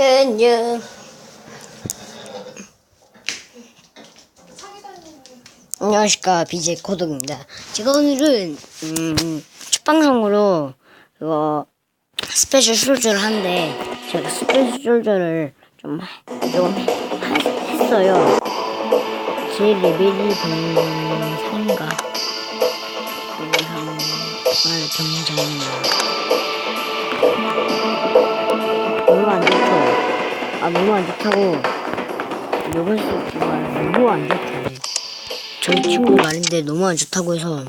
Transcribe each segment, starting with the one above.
안녕. 안녕하십니까 BJ 코독입니다. 제가 오늘은 음, 첫 방송으로 그거 스페셜 솔저를 하는데 제가 스페셜 솔저를 좀, 하- 좀 하- 했어요. 제 레벨이 병상인가? 병상 아 병장입니다. 너 아 너무 안 좋다고 욕을 쓰지만 너무 안 좋다고. 저희 친구 말인데 너무 안 좋다고 해서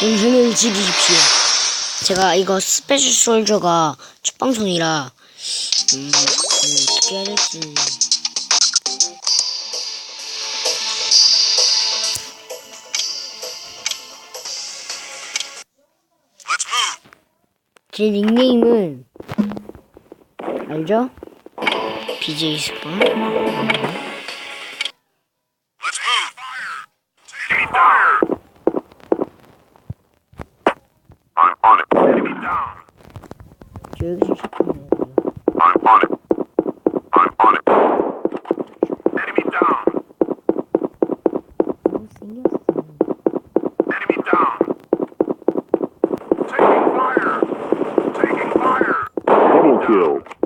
동생을 지키십시오. 제가 이거 스페셜 솔저가 첫 방송이라 음, 음, 어떻게 해야 될지 제 닉네임은 알죠? BJ 스폰 여기서 돼 kill.